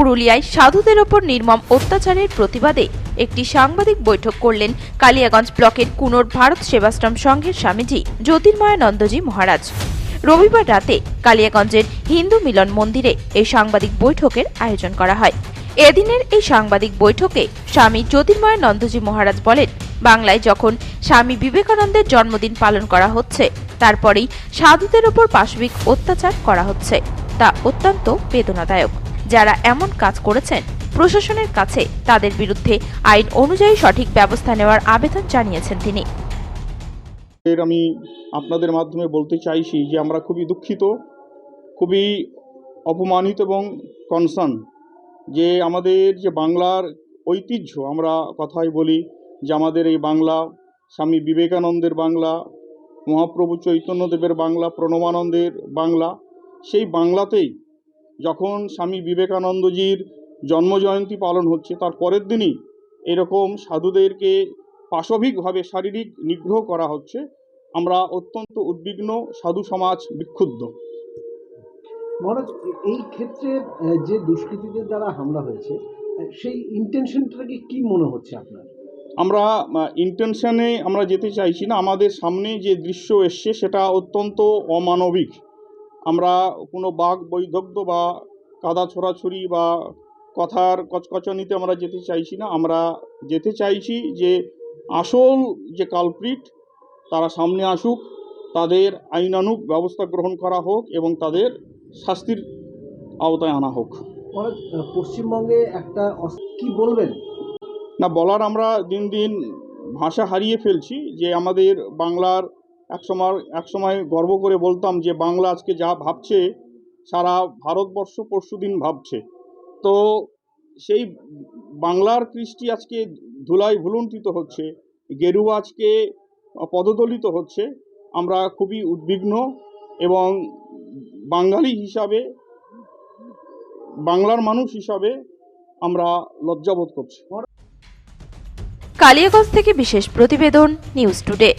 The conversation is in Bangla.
পুরুলিয়ায় সাধুদের ওপর নির্মম অত্যাচারের প্রতিবাদে একটি সাংবাদিক বৈঠক করলেন কালিয়াগঞ্জ ব্লকের কুনোর ভারত সেবাশ্রম সংঘের স্বামীজি জ্যোতির্ময়ানন্দজি মহারাজ। রবিবার রাতে কালিয়াগঞ্জের হিন্দু মিলন মন্দিরে এই সাংবাদিক বৈঠকের আয়োজন করা হয়। এদিনের এই সাংবাদিক বৈঠকে স্বামী জ্যোতির্ময়ানন্দজি মহারাজ বলেন, বাংলায় যখন স্বামী বিবেকানন্দের জন্মদিন পালন করা হচ্ছে, তারপরেই সাধুদের ওপর পাশবিক অত্যাচার করা হচ্ছে। তা অত্যন্ত বেদনাদায়ক। যারা এমন কাজ করেছেন, প্রশাসনের কাছে তাদের বিরুদ্ধে আইন অনুযায়ী সঠিক ব্যবস্থা নেওয়ার আবেদন জানিয়েছেন তিনি। এর আমি আপনাদের মাধ্যমে বলতে চাইছি যে আমরা খুবই দুঃখিত, খুবই অপমানিত এবং কনসার্ন যে আমাদের যে বাংলার ঐতিহ্য, আমরা কথাই বলি যে আমাদের এই বাংলা, স্বামী বিবেকানন্দের বাংলা, মহাপ্রভু চৈতন্যদেবের বাংলা, প্রণবানন্দের বাংলা, সেই বাংলাতেই যখন স্বামী বিবেকানন্দজির জন্মজয়ন্তী পালন হচ্ছে তার পরের দিনই এরকম সাধুদেরকে পাশবিকভাবে শারীরিক নিগ্রহ করা হচ্ছে। আমরা অত্যন্ত উদ্বিগ্ন সাধু সমাজ বিক্ষুব্ধ। মহারাজ এই ক্ষেত্রে যে দুষ্কৃতীদের দ্বারা হামলা হয়েছে সেই ইন্টেনশনটাকে কি মনে হচ্ছে আপনার? আমরা ইন্টেনশনে আমরা যেতে চাইছি না। আমাদের সামনে যে দৃশ্য এসছে সেটা অত্যন্ত অমানবিক। আমরা কোনো বাঘ বৈদগ্ধ বা কাদা ছোড়াছুরি বা কথার কচকচানিতে আমরা যেতে চাইছি না। আমরা যেতে চাইছি যে আসল যে কালপ্রিট তারা সামনে আসুক তাদের আইনানুগ ব্যবস্থা গ্রহণ করা হোক এবং তাদের শাস্তির আওতায় আনা হোক। পশ্চিমবঙ্গে একটা কি বলবেন? না বলার আমরা দিন দিন ভাষা হারিয়ে ফেলছি যে আমাদের বাংলার একসময় একসময় গর্ব করে বলতাম যে বাংলা আজকে যা ভাবছে, সারা ভারতবর্ষ পরশুদিন ভাবছে। তো সেই বাংলার কৃষ্টি আজকে ধুলায় ভুলুণ্ঠিত হচ্ছে, গেরুয়া আজকে পদদলিত হচ্ছে। আমরা খুবই উদ্বিগ্ন এবং বাঙালি হিসাবে, বাংলার মানুষ হিসাবে আমরা লজ্জাবোধ করছি। কালিয়াগঞ্জ থেকে বিশেষ প্রতিবেদন, নিউজ টুডে।